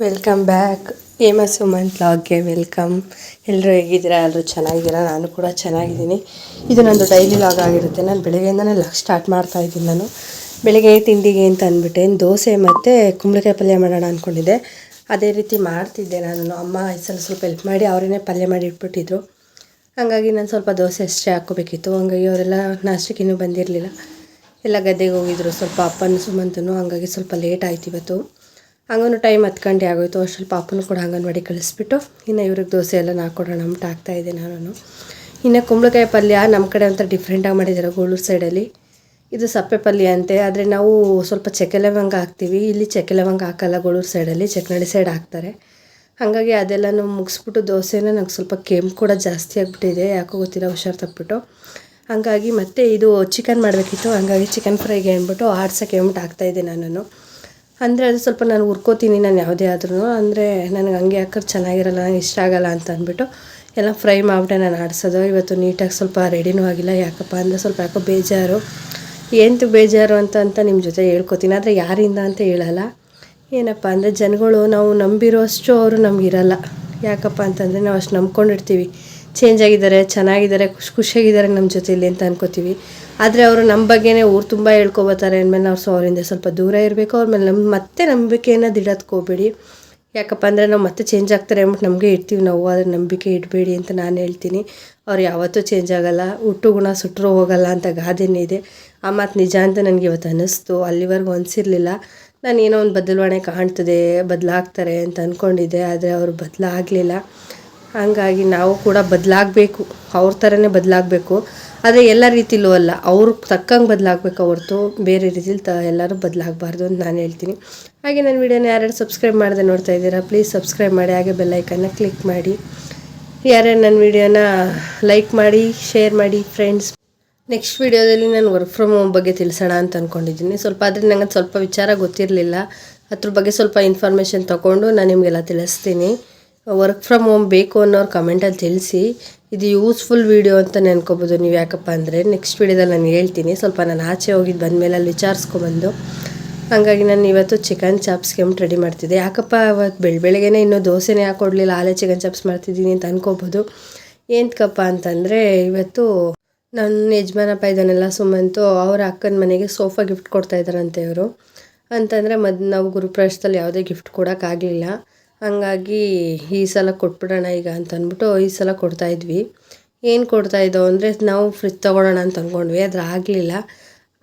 Welcome back famous Sumanth ಬ್ಲಾಗ್ಗೆ welcome ಎಲ್ಲರೂ ಹೇಗಿದ್ದೀರಾ? ಎಲ್ಲರೂ ಚೆನ್ನಾಗಿದ್ದೀರಾ? ನಾನು ಕೂಡ ಚೆನ್ನಾಗಿದ್ದೀನಿ. ಇದು ನಂದು ಡೈಲಿ ಲಾಗ್ ಆಗಿರುತ್ತೆ. ನಾನು ಬೆಳಗ್ಗೆಯಿಂದನೇ ಲಾಗ್ ಸ್ಟಾರ್ಟ್ ಮಾಡ್ತಾ ಇದ್ದೀನಿ ನಾನು. ಬೆಳಗ್ಗೆ ತಿಂಡಿಗೆ ಅಂತ ಅಂದ್ಬಿಟ್ಟೆ ದೋಸೆ ಮತ್ತು ಕುಂಬಳಕಾಯಿ ಪಲ್ಯ ಮಾಡೋಣ ಅಂದ್ಕೊಂಡಿದ್ದೆ ಅದೇ ರೀತಿ ಮಾಡ್ತಿದ್ದೆ ನಾನು. ಅಮ್ಮ ಹೆಸರು ಸ್ವಲ್ಪ ಹೆಲ್ಪ್ ಮಾಡಿ ಅವರೇನೆ ಪಲ್ಯ ಮಾಡಿ ಇಟ್ಬಿಟ್ಟಿದ್ರು. ಹಾಗಾಗಿ ನಾನು ಸ್ವಲ್ಪ ದೋಸೆ ಅಷ್ಟೇ ಹಾಕ್ಕೋಬೇಕಿತ್ತು. ಹಂಗಾಗಿ ಅವರೆಲ್ಲ ನಾಷ್ಟಕ್ಕೆ ಬಂದಿರಲಿಲ್ಲ. ಎಲ್ಲ ಗದ್ದೆಗೆ ಹೋಗಿದ್ರು. ಸ್ವಲ್ಪ ಅಪ್ಪನ ಸುಮಂತನು. ಹಂಗಾಗಿ ಸ್ವಲ್ಪ ಲೇಟ್ ಆಯ್ತು ಇವತ್ತು. ಹಂಗೂ ಟೈಮ್ ಗಂಟೆ ಆಗೋಯ್ತು. ಅಷ್ಟರಲ್ಲಿ ಪಾಪನೂ ಕೂಡ ಅಂಗನವಾಡಿ ಕಳಿಸ್ಬಿಟ್ಟು ಇನ್ನು ಇವ್ರಿಗೆ ದೋಸೆ ಎಲ್ಲ ನಾಕ್ಕೊಡಣ ಅಂಬಿಟ್ಟು ಹಾಕ್ತಾ ಇದ್ದೆ ನಾನು ಇನ್ನು ಕುಂಬಳಕಾಯಿ ಪಲ್ಯ ನಮ್ಮ ಕಡೆ ಒಂಥರ ಡಿಫ್ರೆಂಟಾಗಿ ಮಾಡಿದ್ದಾರೆ ಗೋಳೂರು ಸೈಡಲ್ಲಿ ಇದು ಸಪ್ಪೆ ಪಲ್ಯ ಅಂತೆ. ಆದರೆ ನಾವು ಸ್ವಲ್ಪ ಚಕ್ಕೆ ಲವಂಗ ಹಾಕ್ತೀವಿ. ಇಲ್ಲಿ ಚಕ್ಕೆ ಲವಂಗ ಹಾಕಲ್ಲ ಗೋಳೂರು ಸೈಡಲ್ಲಿ ಚಕ್ನಳ್ಳಿ ಸೈಡ್ ಹಾಕ್ತಾರೆ. ಹಾಗಾಗಿ ಅದೆಲ್ಲನೂ ಮುಗಿಸ್ಬಿಟ್ಟು ದೋಸೆನ ನಂಗೆ ಸ್ವಲ್ಪ ಕೆಂಪು ಕೂಡ ಜಾಸ್ತಿ ಆಗಿಬಿಟ್ಟಿದೆ. ಯಾಕೋ ಗೊತ್ತಿಲ್ಲ, ಹುಷಾರು ತಪ್ಪಿಬಿಟ್ಟು. ಹಾಗಾಗಿ ಮತ್ತೆ ಇದು ಚಿಕನ್ ಮಾಡಬೇಕಿತ್ತು. ಹಾಗಾಗಿ ಚಿಕನ್ ಫ್ರೈಗೆ ಅಂದ್ಬಿಟ್ಟು ಆಡ್ಸೋಕ್ಕೆ ಅಂದ್ಬಿಟ್ಟು ಹಾಕ್ತಾಯಿದ್ದೆ ನಾನು ಅಂದರೆ ಅದು ಸ್ವಲ್ಪ ನಾನು ಹುರ್ಕೋತೀನಿ ನಾನು ಯಾವುದೇ ಆದ್ರೂ. ಅಂದರೆ ನನಗೆ ಹಂಗೆ ಹಾಕಿದ್ರೆ ಚೆನ್ನಾಗಿರಲ್ಲ ನನಗೆ ಇಷ್ಟ ಆಗಲ್ಲ ಅಂತ ಅಂದ್ಬಿಟ್ಟು ಎಲ್ಲ ಫ್ರೈ ಮಾಡಿಬಿಟ್ಟೆ ನಾನು ಆಡಿಸೋದು. ಇವತ್ತು ನೀಟಾಗಿ ಸ್ವಲ್ಪ ರೆಡಿನೂ ಆಗಿಲ್ಲ. ಯಾಕಪ್ಪ ಅಂದರೆ ಸ್ವಲ್ಪ ಯಾಕೋ ಬೇಜಾರು. ಏನು ಬೇಜಾರು ಅಂತ ಅಂತ ನಿಮ್ಮ ಜೊತೆ ಹೇಳ್ಕೊತೀನಿ. ಆದರೆ ಯಾರಿಂದ ಅಂತ ಹೇಳಲ್ಲ. ಏನಪ್ಪ ಅಂದರೆ ಜನಗಳು ನಾವು ನಂಬಿರೋ ಅಷ್ಟು ಅವರು ನಮಗಿರಲ್ಲ ಯಾಕಪ್ಪ ಅಂತಂದರೆ ನಾವು ಅಷ್ಟು ನಂಬ್ಕೊಂಡಿರ್ತೀವಿ. ಚೇಂಜ್ ಆಗಿದ್ದಾರೆ, ಚೆನ್ನಾಗಿದ್ದಾರೆ, ಖುಷಿ, ಖುಷಿಯಾಗಿದ್ದಾರೆ ನಮ್ಮ ಜೊತೆಯಲ್ಲಿ ಅಂತ ಅನ್ಕೋತೀವಿ. ಆದರೆ ಅವರು ನಮ್ಮ ಬಗ್ಗೆನೇ ಊರು ತುಂಬ ಹೇಳ್ಕೊಬೋತಾರೆ ಅಂದಮೇಲೆ ನಾವು ಸೊ ಅವರಿಂದ ಸ್ವಲ್ಪ ದೂರ ಇರಬೇಕು. ಅವ್ರ ಮೇಲೆ ನಮ್ಮ ಮತ್ತೆ ನಂಬಿಕೆಯನ್ನು ದಿಡತ್ಕೋಬೇಡಿ. ಯಾಕಪ್ಪ ಅಂದರೆ ನಾವು ಮತ್ತೆ ಚೇಂಜ್ ಆಗ್ತಾರೆ ಅಂದ್ಬಿಟ್ಟು ನಮಗೆ ಇಡ್ತೀವಿ ನಾವು. ಅದ್ರ ನಂಬಿಕೆ ಇಡಬೇಡಿ ಅಂತ ನಾನು ಹೇಳ್ತೀನಿ. ಅವ್ರು ಯಾವತ್ತೂ ಚೇಂಜ್ ಆಗೋಲ್ಲ. ಹುಟ್ಟು ಗುಣ ಸುಟ್ಟರು ಹೋಗಲ್ಲ ಅಂತ ಗಾದೆನೇ ಇದೆ. ಆ ಮಾತು ನಿಜ ಅಂತ ನನಗೆ ಇವತ್ತು ಅನ್ನಿಸ್ತು ಅಲ್ಲಿವರೆಗೂ ಅನಿಸಿರಲಿಲ್ಲ. ನಾನು ಏನೋ ಒಂದು ಬದಲಾವಣೆ ಕಾಣ್ತದೆ, ಬದಲಾಗ್ತಾರೆ ಅಂತ ಅಂದ್ಕೊಂಡಿದ್ದೆ ಆದರೆ ಅವರು ಬದಲಾಗಲಿಲ್ಲ. ಹಂಗಾಗಿ ನಾವು ಕೂಡ ಬದಲಾಗಬೇಕು. ಅವ್ರ ಥರನೇ ಬದಲಾಗಬೇಕು. ಆದರೆ ಎಲ್ಲ ರೀತಿಲೂ ಅಲ್ಲ ಅವ್ರಿಗೆ ತಕ್ಕಂಗೆ ಬದಲಾಗಬೇಕು. ಹೊರ್ತು ಬೇರೆ ರೀತಿಲಿ ತ ಎಲ್ಲರೂ ಬದಲಾಗಬಾರ್ದು ಅಂತ ನಾನು ಹೇಳ್ತೀನಿ. ಹಾಗೆ ನನ್ನ ವೀಡಿಯೋನ ಯಾರ್ಯಾರು ಸಬ್ಸ್ಕ್ರೈಬ್ ಮಾಡದೆ ನೋಡ್ತಾ ಇದ್ದೀರಾ, ಪ್ಲೀಸ್ ಸಬ್ಸ್ಕ್ರೈಬ್ ಮಾಡಿ, ಹಾಗೆ ಬೆಲ್ಲೈಕನ್ನ ಕ್ಲಿಕ್ ಮಾಡಿ. ಯಾರ್ಯಾರು ನನ್ನ ವೀಡಿಯೋನ ಲೈಕ್ ಮಾಡಿ, ಶೇರ್ ಮಾಡಿ, ಫ್ರೆಂಡ್ಸ್. ನೆಕ್ಸ್ಟ್ ವೀಡಿಯೋದಲ್ಲಿ ನಾನು ವರ್ಕ್ ಫ್ರಮ್ ಹೋಮ್ ಬಗ್ಗೆ ತಿಳಿಸೋಣ ಅಂತ ಅಂದ್ಕೊಂಡಿದ್ದೀನಿ ಸ್ವಲ್ಪ ಆದರೆ ನನಗೆ ಸ್ವಲ್ಪ ವಿಚಾರ ಗೊತ್ತಿರಲಿಲ್ಲ. ಅದ್ರ ಬಗ್ಗೆ ಸ್ವಲ್ಪ ಇನ್ಫಾರ್ಮೇಷನ್ ತೊಗೊಂಡು ನಾನು ನಿಮಗೆಲ್ಲ ತಿಳಿಸ್ತೀನಿ. ವರ್ಕ್ ಫ್ರಮ್ ಹೋಮ್ ಬೇಕು ಅನ್ನೋರು ಕಮೆಂಟಲ್ಲಿ ತಿಳಿಸಿ, ಇದು ಯೂಸ್ಫುಲ್ ವೀಡಿಯೋ ಅಂತ ನೆನ್ಕೋಬೋದು ನೀವು ಯಾಕಪ್ಪ ಅಂದರೆ ನೆಕ್ಸ್ಟ್ ವೀಡಿಯೋದಲ್ಲಿ ನಾನು ಹೇಳ್ತೀನಿ. ಸ್ವಲ್ಪ ನಾನು ಆಚೆ ಹೋಗಿದ್ದು ಬಂದಮೇಲೆ ಅಲ್ಲಿ ವಿಚಾರಿಸ್ಕೊಬಂದು. ಹಾಗಾಗಿ ನಾನು ಇವತ್ತು ಚಿಕನ್ ಚಾಪ್ಸ್ ಕೆಮ್ಮು ರೆಡಿ ಮಾಡ್ತಿದ್ದೆ. ಯಾಕಪ್ಪ ಅವತ್ತು ಬೆಳ, ಬೆಳಗ್ಗೆನೇ ಇನ್ನೂ ದೋಸೆನೇ ಹಾಕೊಡ್ಲಿಲ್ಲ, ಆಲೇ ಚಿಕನ್ ಚಾಪ್ಸ್ ಮಾಡ್ತಿದ್ದೀನಿ ಅಂತ ಅನ್ಕೋಬೋದು. ಏನಕ್ಕಪ್ಪ ಅಂತಂದರೆ ಇವತ್ತು ನನ್ನ ಯಜಮಾನಪ್ಪ ಇದನ್ನೆಲ್ಲ ಸುಮ್ಮಂತು ಅವ್ರ ಅಕ್ಕನ ಮನೆಗೆ ಸೋಫಾ ಗಿಫ್ಟ್ ಕೊಡ್ತಾ ಇದ್ದಾರಂತೆ ಇವರು. ಅಂತಂದರೆ ಮದ್, ನಾವು ಗುರುಪ್ರವೇಶದಲ್ಲಿ ಯಾವುದೇ ಗಿಫ್ಟ್ ಕೊಡೋಕ್ಕಾಗಲಿಲ್ಲ ಹಾಗಾಗಿ ಈ ಸಲ ಕೊಟ್ಬಿಡೋಣ ಈಗ ಅಂತ ಅಂದ್ಬಿಟ್ಟು ಈ ಸಲ ಕೊಡ್ತಾಯಿದ್ವಿ ಏನು ಕೊಡ್ತಾ ಇದ್ದೋ ಅಂದರೆ ನಾವು ಫ್ರಿಜ್ ತೊಗೊಳೋಣ ಅಂತ ಅಂದ್ಕೊಂಡ್ವಿ. ಆದರೆ ಆಗಲಿಲ್ಲ.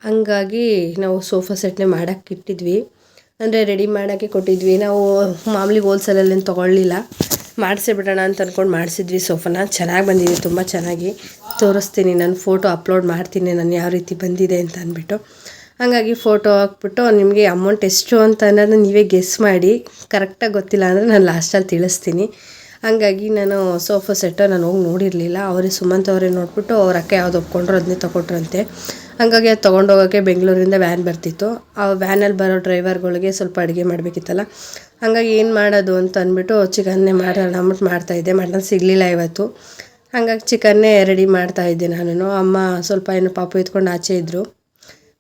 ಹಂಗಾಗಿ ನಾವು ಸೋಫಾ ಸೆಟ್ನೇ ಮಾಡೋಕ್ಕೆ ಇಟ್ಟಿದ್ವಿ. ಅಂದರೆ ರೆಡಿ ಮಾಡೋಕ್ಕೆ ಕೊಟ್ಟಿದ್ವಿ. ನಾವು ಮಾಮೂಲಿ ಹೋಲ್ಸೇಲಲ್ಲೇನು ತೊಗೊಳ್ಳಿಲ್ಲ. ಮಾಡಿಸಿ ಬಿಡೋಣ ಅಂತ ಅಂದ್ಕೊಂಡು ಮಾಡಿಸಿದ್ವಿ ಸೋಫಾನ ಚೆನ್ನಾಗಿ ಬಂದಿದೆ, ತುಂಬ ಚೆನ್ನಾಗಿ. ತೋರಿಸ್ತೀನಿ, ನಾನು ಫೋಟೋ ಅಪ್ಲೋಡ್ ಮಾಡ್ತೀನಿ, ನಾನು ಯಾವ ರೀತಿ ಬಂದಿದೆ ಅಂತ ಅಂದ್ಬಿಟ್ಟು. ಹಾಗಾಗಿ ಫೋಟೋ ಹಾಕ್ಬಿಟ್ಟು ನಿಮಗೆ ಅಮೌಂಟ್ ಎಷ್ಟು ಅಂತ ಅನ್ನೋದು ನೀವೇ ಗೆಸ್ ಮಾಡಿ. ಕರೆಕ್ಟಾಗಿ ಗೊತ್ತಿಲ್ಲ ಅಂದರೆ ನಾನು ಲಾಸ್ಟಲ್ಲಿ ತಿಳಿಸ್ತೀನಿ. ಹಾಗಾಗಿ ನಾನು ಸೋಫಾ ಸೆಟ್ಟು ನಾನು ಹೋಗಿ ನೋಡಿರಲಿಲ್ಲ. ಅವರೇ ಸುಮಂತ್ ಅವರೇ ನೋಡ್ಬಿಟ್ಟು ಅವ್ರ ಅಕ್ಕ ಯಾವ್ದು ಒಪ್ಕೊಂಡ್ರು ಅದನ್ನೇ ತೊಗೊಟ್ರಂತೆ. ಹಾಗಾಗಿ ಅದು ತೊಗೊಂಡೋಗೋಕ್ಕೆ ಬೆಂಗಳೂರಿಂದ ವ್ಯಾನ್ ಬರ್ತಿತ್ತು. ಆ ವ್ಯಾನಲ್ಲಿ ಬರೋ ಡ್ರೈವರ್ಗಳಿಗೆ ಸ್ವಲ್ಪ ಅಡುಗೆ ಮಾಡಬೇಕಿತ್ತಲ್ಲ. ಹಾಗಾಗಿ ಏನು ಮಾಡೋದು ಅಂತ ಅಂದ್ಬಿಟ್ಟು ಚಿಕನ್ನೇ ಮಾಡೋಣ ಅಂದ್ಬಿಟ್ಟು ಮಾಡ್ತಾಯಿದ್ದೆ ಮಟನ್ ಸಿಗಲಿಲ್ಲ ಇವತ್ತು. ಹಾಗಾಗಿ ಚಿಕನ್ನೇ ರೆಡಿ ಮಾಡ್ತಾಯಿದ್ದೆ ನಾನು ಅಮ್ಮ ಸ್ವಲ್ಪ ಏನು ಪಾಪು ಎತ್ಕೊಂಡು ಆಚೆ ಇದ್ದರು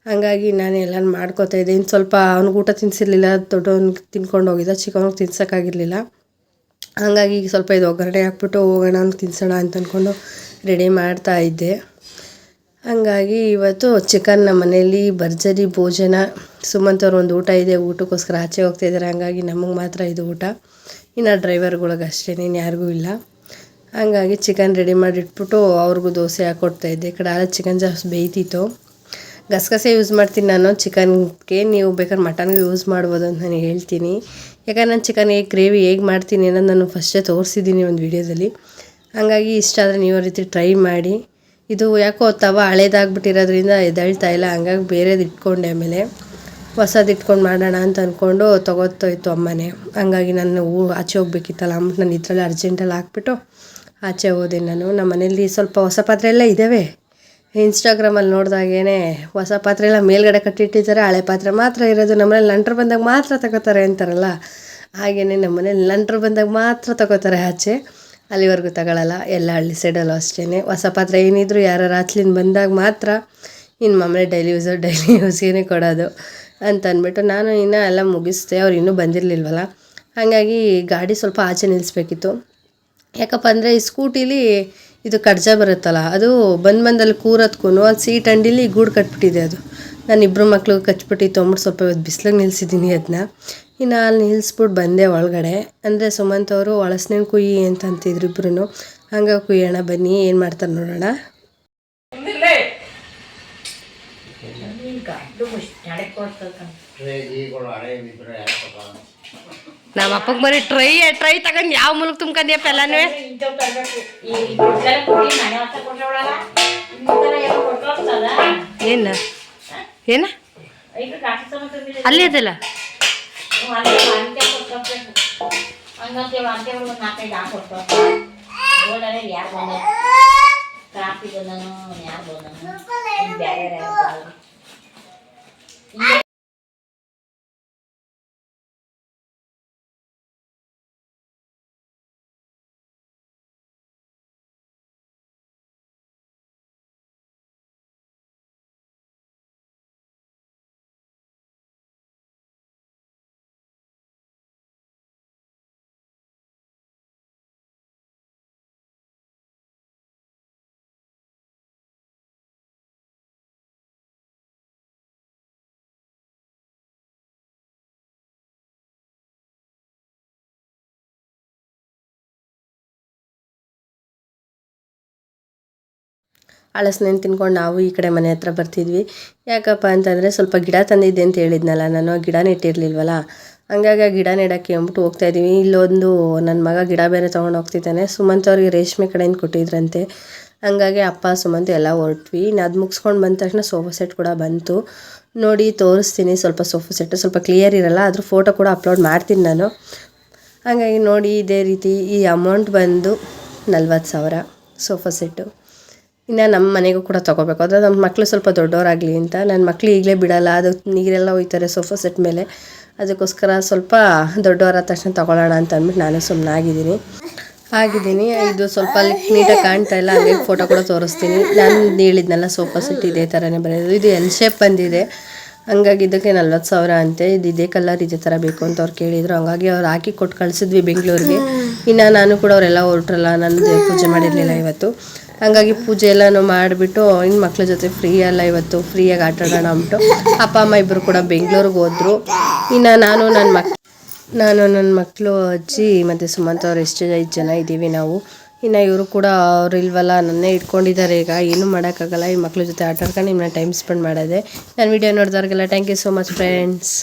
ಹಾಗಾಗಿ ನಾನು ಎಲ್ಲ ಮಾಡ್ಕೋತಾ ಇದ್ದೆ. ಇನ್ನು ಸ್ವಲ್ಪ ಅವ್ನಿಗೆ ಊಟ ತಿನ್ಸಿರ್ಲಿಲ್ಲ ದೊಡ್ಡವನಿಗೆ ತಿನ್ಕೊಂಡು ಹೋಗಿದ್ದ, ಚಿಕ್ಕವನಿಗೆ ತಿನ್ಸೋಕ್ಕಾಗಿರಲಿಲ್ಲ. ಹಾಗಾಗಿ ಈಗ ಸ್ವಲ್ಪ ಇದು ಒಗ್ಗರಣೆ ಹಾಕ್ಬಿಟ್ಟು ಹೋಗೋಣ ಅಂತ ತಿನ್ಸೋಣ ಅಂತ ಅಂದ್ಕೊಂಡು ರೆಡಿ ಮಾಡ್ತಾ ಇದ್ದೆ. ಹಾಗಾಗಿ ಇವತ್ತು ಚಿಕನ್ ನಮ್ಮ ಮನೆಯಲ್ಲಿ ಭರ್ಜರಿ ಭೋಜನ. ಸುಮಂತ್ ಅವ್ರ ಒಂದು ಊಟ ಇದೆ, ಊಟಕ್ಕೋಸ್ಕರ ಆಚೆ ಹೋಗ್ತಾ ಇದ್ದಾರೆ. ಹಂಗಾಗಿ ನಮಗೆ ಮಾತ್ರ ಇದು ಊಟ. ಇನ್ನು ಡ್ರೈವರ್ಗಳಿಗೆ ಅಷ್ಟೇ ನೀನು ಯಾರಿಗೂ ಇಲ್ಲ. ಹಂಗಾಗಿ ಚಿಕನ್ ರೆಡಿ ಮಾಡಿಟ್ಬಿಟ್ಟು ಅವ್ರಿಗೂ ದೋಸೆ ಹಾಕ್ಕೊಡ್ತಾ ಇದ್ದೆ. ಕಡೆ ಚಿಕನ್ ಜಾಸ್ತಿ ಬೇಯ್ತಿತ್ತು. ಗಸಗಸೆ ಯೂಸ್ ಮಾಡ್ತೀನಿ ನಾನು. ಚಿಕನ್ಗೆ ನೀವು ಬೇಕಾದ್ರೆ ಮಟನ್ಗೆ ಯೂಸ್ ಮಾಡ್ಬೋದು ಅಂತ ನಾನು ಹೇಳ್ತೀನಿ. ಯಾಕಂದ್ರೆ ನಾನು ಚಿಕನ್ ಹೇಗೆ ಗ್ರೇವಿ ಹೇಗೆ ಮಾಡ್ತೀನಿ ಅನ್ನೋದು ನಾನು ಫಸ್ಟೇ ತೋರಿಸಿದ್ದೀನಿ ಒಂದು ವೀಡಿಯೋದಲ್ಲಿ ಹಾಗಾಗಿ ಇಷ್ಟ ಆದರೆ ನೀವು ರೀತಿ ಟ್ರೈ ಮಾಡಿ. ಇದು ಯಾಕೋ ತವ ಹಳೇದಾಗ್ಬಿಟ್ಟಿರೋದ್ರಿಂದ ಎದಳ್ತಾ ಇಲ್ಲ. ಹಂಗಾಗಿ ಬೇರೆದು ಇಟ್ಕೊಂಡೆ ಆಮೇಲೆ. ಹೊಸದು ಇಟ್ಕೊಂಡು ಮಾಡೋಣ ಅಂತ ಅಂದ್ಕೊಂಡು ತೊಗೊತ್ತೋಯ್ತು ಅಮ್ಮನೆ. ಹಂಗಾಗಿ ನಾನು ಹೂ ಆಚೆ ಹೋಗ್ಬೇಕಿತ್ತಲ್ಲ. ಅಂದ್ಬಿಟ್ಟು ನಾನು ಇದರಲ್ಲಿ ಅರ್ಜೆಂಟಲ್ಲಿ ಹಾಕ್ಬಿಟ್ಟು ಆಚೆ ಹೋದೆ ನಾನು. ನಮ್ಮ ಮನೇಲಿ ಸ್ವಲ್ಪ ಹೊಸ ಪಾತ್ರೆ ಎಲ್ಲ ಇದ್ದಾವೆ ಇನ್ಸ್ಟಾಗ್ರಾಮಲ್ಲಿ ನೋಡಿದಾಗೇನೆ ಹೊಸ ಪಾತ್ರೆ ಎಲ್ಲ ಮೇಲ್ಗಡೆ ಕಟ್ಟಿಟ್ಟಿದ್ದಾರೆ. ಹಳೆ ಪಾತ್ರೆ ಮಾತ್ರ ಇರೋದು. ನಮ್ಮನೇಲಿ ನಂಟರು ಬಂದಾಗ ಮಾತ್ರ ತಗೋತಾರೆ ಅಂತಾರಲ್ಲ? ಹಾಗೆಯೇ ನಮ್ಮನೇಲಿ ನಂಟರು ಬಂದಾಗ ಮಾತ್ರ ತಗೋತಾರೆ ಆಚೆ. ಅಲ್ಲಿವರೆಗೂ ತಗೊಳ್ಳಲ್ಲ ಎಲ್ಲ ಹಳ್ಳಿ ಸೈಡಲ್ಲೂ ಅಷ್ಟೇ ಹೊಸ ಪಾತ್ರೆ ಏನಿದ್ರು ಯಾರು ರಾತ್ಲಿಂದ ಬಂದಾಗ ಮಾತ್ರ ಇನ್ನು ಮಾಮೂಲಿ ಡೈಲಿ ಯೂಸು ಡೈಲಿ ಯೂಸ್ಗೇನೆ ಕೊಡೋದು ಅಂತ ಅಂದ್ಬಿಟ್ಟು ನಾನು ಇನ್ನೂ ಎಲ್ಲ ಮುಗಿಸ್ದೆ. ಅವ್ರು ಇನ್ನೂ ಬಂದಿರಲಿಲ್ವಲ್ಲ? ಹಾಗಾಗಿ ಗಾಡಿ ಸ್ವಲ್ಪ ಆಚೆ ನಿಲ್ಲಿಸ್ಬೇಕಿತ್ತು ಯಾಕಪ್ಪ ಅಂದರೆ ಈ ಸ್ಕೂಟಿಲಿ ಇದು ಕಡ್ಜ ಬರುತ್ತಲ್ಲ ಅದು ಬಂದು ಬಂದಲ್ಲಿ ಕೂರತ್ಕೊಂಡು ಅದು ಸೀಟ್ ಅಂಡಿಲಿ ಗೂಡು ಕಟ್ಬಿಟ್ಟಿದೆ ಅದು. ನಾನು ಇಬ್ಬರು ಮಕ್ಳು ಕಚ್ಬಿಟ್ಟು ತೊಂಬಿಟ್ಟು ಸ್ವಲ್ಪ ಇವತ್ತು ಬಿಸಿಲಿಗೆ ನಿಲ್ಸಿದ್ದೀನಿ ಅದನ್ನ ಇನ್ನು ಅಲ್ಲಿ ನಿಲ್ಲಿಸ್ಬಿಟ್ಟು ಬಂದೆ ಒಳಗಡೆ. ಅಂದರೆ ಸುಮಂತ್ ಅವರು ಒಳಸ್ನೇನು ಕುಯ್ಯಿ ಅಂತ ಅಂತಿದ್ರು ಇಬ್ರು ಹಂಗಾಗಿ ಕುಯ್ಯೋಣ ಬನ್ನಿ ಏನು ಮಾಡ್ತಾರೆ ನೋಡೋಣ. ನಮ್ಮ ಅಪ್ಪಗೆ ಬರೀ ಟ್ರೈ ಟ್ರೈ ತಗೊಂಡು ಯಾವ ಮೂಲಕ ತುಂಬ್ಕೊಂಡ್ಯಪ್ಪ ಎಲ್ಲನೂ ಏನು? ಏನ? ಅಲ್ಲಿ ಅದಲ್ಲ? ಹಳಸ್ನೇನು ತಿನ್ಕೊಂಡು ನಾವು ಈ ಕಡೆ ಮನೆ ಹತ್ರ ಬರ್ತಿದ್ವಿ. ಯಾಕಪ್ಪ ಅಂತಂದರೆ ಸ್ವಲ್ಪ ಗಿಡ ತಂದಿದ್ದೆ ಅಂತ ಹೇಳಿದ್ನಲ್ಲ, ನಾನು ಗಿಡ ನೆಟ್ಟಿರಲಿಲ್ವಲ್ಲ ಹಂಗಾಗಿ ಆ ಗಿಡ ನೆಡೋಕ್ಕೆ ಅಂದ್ಬಿಟ್ಟು ಹೋಗ್ತಾ ಇದ್ದೀವಿ. ಇಲ್ಲೊಂದು ನನ್ನ ಮಗ ಗಿಡ ಬೇರೆ ತೊಗೊಂಡು ಹೋಗ್ತಿದ್ದಾನೆ. ಸುಮಂತ್ ಅವ್ರಿಗೆ ರೇಷ್ಮೆ ಕಡೆಯಿಂದ ಕೊಟ್ಟಿದ್ರಂತೆ. ಹಂಗಾಗಿ ಅಪ್ಪ, ಸುಮಂತ್ ಎಲ್ಲ ಹೊರಟ್ವಿ. ಅದು ಮುಗಿಸ್ಕೊಂಡು ಬಂದ ತಕ್ಷಣ ಸೋಫಾ ಸೆಟ್ ಕೂಡ ಬಂತು. ನೋಡಿ, ತೋರಿಸ್ತೀನಿ. ಸ್ವಲ್ಪ ಸೋಫಾ ಸೆಟ್ ಸ್ವಲ್ಪ ಕ್ಲಿಯರ್ ಇರಲ್ಲ ಅದ್ರ ಫೋಟೋ ಕೂಡ ಅಪ್ಲೋಡ್ ಮಾಡ್ತೀನಿ ನಾನು. ಹಂಗಾಗಿ ನೋಡಿ, ಇದೇ ರೀತಿ ಈ ಅಮೌಂಟ್ ಬಂದು ನಲ್ವತ್ತು ಸಾವಿರ ಸೋಫಾ ಸೆಟ್ಟು. ಇನ್ನು ನಮ್ಮ ಮನೆಗೂ ಕೂಡ ತೊಗೋಬೇಕು. ಅದು ನಮ್ಮ ಮಕ್ಕಳು ಸ್ವಲ್ಪ ದೊಡ್ಡವರಾಗಲಿ ಅಂತ. ನನ್ನ ಮಕ್ಕಳು ಈಗಲೇ ಬಿಡಲ್ಲ. ಅದು ನೀರೆಲ್ಲ ಹೋಯ್ತಾರೆ ಸೋಫಾ ಸೆಟ್ ಮೇಲೆ. ಅದಕ್ಕೋಸ್ಕರ ಸ್ವಲ್ಪ ದೊಡ್ಡವರ ತಕ್ಷಣ ತೊಗೊಳ್ಳೋಣ ಅಂತ ಅಂದ್ಬಿಟ್ಟು ನಾನು ಸುಮ್ಮನೆ ಆಗಿದ್ದೀನಿ. ಆಗಿದ್ದೀನಿ. ಇದು ಸ್ವಲ್ಪ ನೀಟಾಗಿ ಕಾಣ್ತಾ ಇಲ್ಲ. ಅಲ್ಲಿ ಫೋಟೋ ಕೂಡ ತೋರಿಸ್ತೀನಿ. ನಾನು ಹೇಳಿದ್ನಲ್ಲ ಸೋಫಾ ಸೆಟ್ ಇದೇ ಥರನೇ ಬರೆಯೋದು. ಇದು ಎಲ್ ಶೇಪ್ ಬಂದಿದೆ. ಹಂಗಾಗಿ ಇದಕ್ಕೆ ನಲ್ವತ್ತು ಸಾವಿರ ಅಂತೆ. ಇದು ಇದೇ ಕಲರ್ ಇದೇ ಥರ ಬೇಕು ಅಂತ ಅವ್ರು ಕೇಳಿದರು. ಹಂಗಾಗಿ ಅವ್ರು ಹಾಕಿ ಕೊಟ್ಟು ಕಳಿಸಿದ್ವಿ ಬೆಂಗಳೂರಿಗೆ. ಇನ್ನು ನಾನು ಕೂಡ ಅವರೆಲ್ಲ ಹೊರಟ್ರಲ್ಲ. ನಾನು ಪೂಜೆ ಮಾಡಿರಲಿಲ್ಲ ಇವತ್ತು. ಹಂಗಾಗಿ ಪೂಜೆ ಎಲ್ಲಾನು ಮಾಡಿಬಿಟ್ಟು ಇನ್ನು ಮಕ್ಳ ಜೊತೆ ಫ್ರೀ ಅಲ್ಲ ಇವತ್ತು ಫ್ರೀಯಾಗಿ ಆಟ ಆಡೋಣ ಅಂದ್ಬಿಟ್ಟು ಅಪ್ಪ, ಅಮ್ಮ ಇಬ್ಬರು ಕೂಡ ಬೆಂಗಳೂರಿಗೆ ಹೋದ್ರು. ಇನ್ನು ನಾನು ನನ್ನ ಮಕ್, ನಾನು ನನ್ನ ಮಕ್ಕಳು ಅಜ್ಜಿ ಮತ್ತು ಸುಮಂತ್ ಅವ್ರು ಎಷ್ಟು ಐದು ಜನ ಇದ್ದೀವಿ ನಾವು. ಇನ್ನು ಇವರು ಕೂಡ ಅವ್ರು ಇಲ್ವಲ್ಲ, ನನ್ನೇ ಇಟ್ಕೊಂಡಿದ್ದಾರೆ ಈಗ ಏನೂ ಮಾಡೋಕ್ಕಾಗಲ್ಲ ಈ ಮಕ್ಳ ಜೊತೆ ಆಟ ಆಡ್ಕೊಂಡು ಇನ್ನು ಟೈಮ್ ಸ್ಪೆಂಡ್ ಮಾಡೋದೆ. ನಾನು video ನೋಡಿದವ್ರಿಗೆಲ್ಲ thank you so much friends